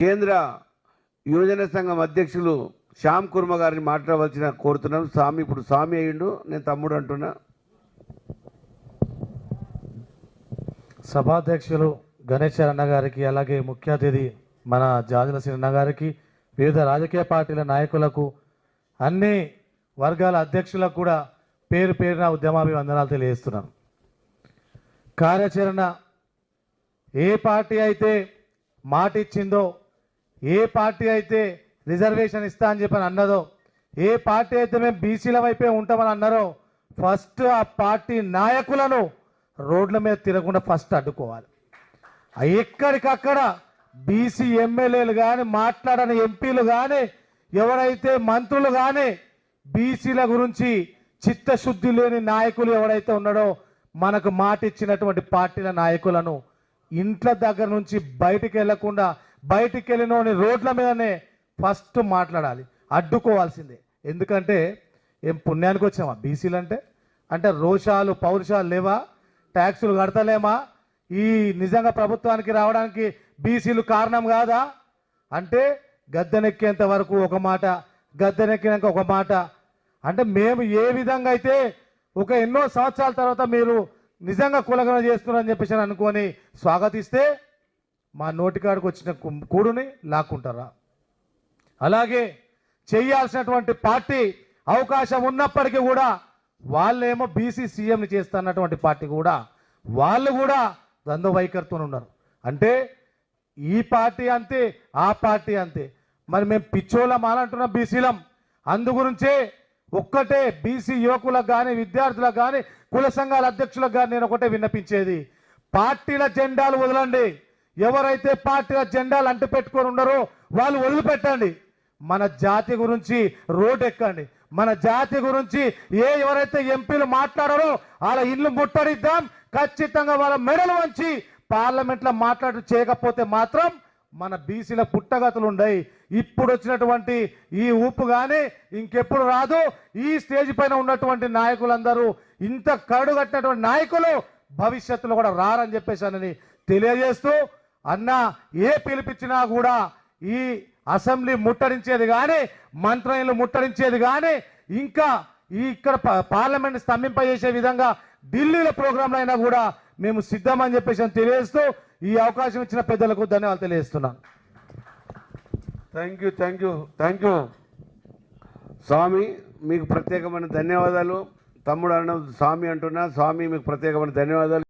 కేంద్ర యువజన సంఘం అధ్యక్షులు శ్యామ్ కుర్మ గారిని మాట్లాడవలసిన కోరుతున్నాం స్వామి ఇప్పుడు స్వామి అయ్యిండు నేను తమ్ముడు అంటున్నా. సభాధ్యక్షులు గణేష్ అన్న గారికి అలాగే ముఖ్య అతిథి మన జాజుల సిన్న గారికి వివిధ రాజకీయ పార్టీల నాయకులకు అన్ని వర్గాల అధ్యక్షులకు కూడా పేరు పేరున ఉద్యమాభివందనాలు తెలియజేస్తున్నాను. కార్యాచరణ ఏ పార్టీ అయితే మాటిచ్చిందో ఏ పార్టీ అయితే రిజర్వేషన్ ఇస్తా అని చెప్పని అన్నదో ఏ పార్టీ అయితే మేము బీసీల వైపే ఉంటామని అన్నారో ఫస్ట్ ఆ పార్టీ నాయకులను రోడ్ల మీద తిరగకుండా ఫస్ట్ అడ్డుకోవాలి. ఎక్కడికక్కడ బీసీ ఎమ్మెల్యేలు కానీ మాట్లాడని ఎంపీలు కానీ ఎవరైతే మంత్రులు కానీ బీసీల గురించి చిత్తశుద్ధి లేని నాయకులు ఎవరైతే ఉన్నాడో మనకు మాట ఇచ్చినటువంటి పార్టీల నాయకులను ఇంట్ల దగ్గర నుంచి బయటికి వెళ్ళకుండా బయటికి వెళ్ళినోని రోడ్ల మీదనే ఫస్ట్ మాట్లాడాలి. అడ్డుకోవాల్సిందే. ఎందుకంటే ఏం పుణ్యానికి వచ్చామా? బీసీలు అంటే అంటే రోషాలు పౌరుషాలు లేవా? ట్యాక్సులు కడతలేమా? ఈ నిజంగా ప్రభుత్వానికి రావడానికి బీసీలు కారణం కాదా? అంటే గద్దెనెక్కేంత వరకు ఒక మాట గద్దెనెక్కినాక ఒక మాట. అంటే మేము ఏ విధంగా అయితే ఒక ఎన్నో సంవత్సరాల తర్వాత మీరు నిజంగా కులగన చేస్తున్నారని చెప్పేసి అనుకొని స్వాగతిస్తే మా నోటికాడికి వచ్చిన కూడుని లాక్కుంటారా? అలాగే చేయాల్సినటువంటి పార్టీ అవకాశం ఉన్నప్పటికీ కూడా వాళ్ళేమో బీసీ సీఎంని చేస్తున్నటువంటి పార్టీ కూడా వాళ్ళు కూడా ద్వంద్వ వైఖరితో ఉన్నారు. అంటే ఈ పార్టీ అంతే ఆ పార్టీ అంతే. మరి మేము పిచ్చోళ్ళం అనంటున్నాం బీసీలం. అందుగురించే ఒక్కటే బీసీ యువకులకు కానీ విద్యార్థులకు కానీ కుల సంఘాల అధ్యక్షులకు కానీ నేను ఒకటే విన్నపించేది. పార్టీల జెండాలు వదలండి. ఎవరైతే పార్టీల జెండాలు అంటు పెట్టుకొని ఉన్నారో వాళ్ళు వదిలిపెట్టండి. మన జాతి గురించి రోడ్ ఎక్కండి. మన జాతి గురించి ఏ ఎవరైతే ఎంపీలు మాట్లాడారో వాళ్ళ ఇల్లు ముట్టడిద్దాం. ఖచ్చితంగా వాళ్ళ మెడలు వంచి పార్లమెంట్లో మాట్లాడు చేయకపోతే మాత్రం మన బీసీల పుట్టగతులు ఉండయి. ఇప్పుడు వచ్చినటువంటి ఈ ఊపు కానీ ఇంకెప్పుడు రాదు. ఈ స్టేజ్ పైన ఉన్నటువంటి నాయకులందరూ ఇంత కరడు కట్టినటువంటి నాయకులు భవిష్యత్తులో కూడా రారని చెప్పేసి తెలియజేస్తూ అన్న ఏ పిలిపించినా కూడా ఈ అసెంబ్లీ ముట్టడించేది కానీ మంత్రాలయాలు ముట్టడించేది కానీ ఇంకా ఈ ఇక్కడ ప- పార్లమెంట్ స్తంభింపజేసే విధంగా ఢిల్లీలో ప్రోగ్రాంలు అయినా కూడా మేము సిద్ధమని చెప్పేసి తెలియజేస్తూ ఈ అవకాశం ఇచ్చిన పెద్దలకు ధన్యవాదాలు తెలియజేస్తున్నాను. Thank you thank you thank you. స్వామి మీకు ప్రత్యేకమైన ధన్యవాదాలు. తమ్ముడు అన్న స్వామి అంటున్నా స్వామి మీకు ప్రత్యేకమైన ధన్యవాదాలు.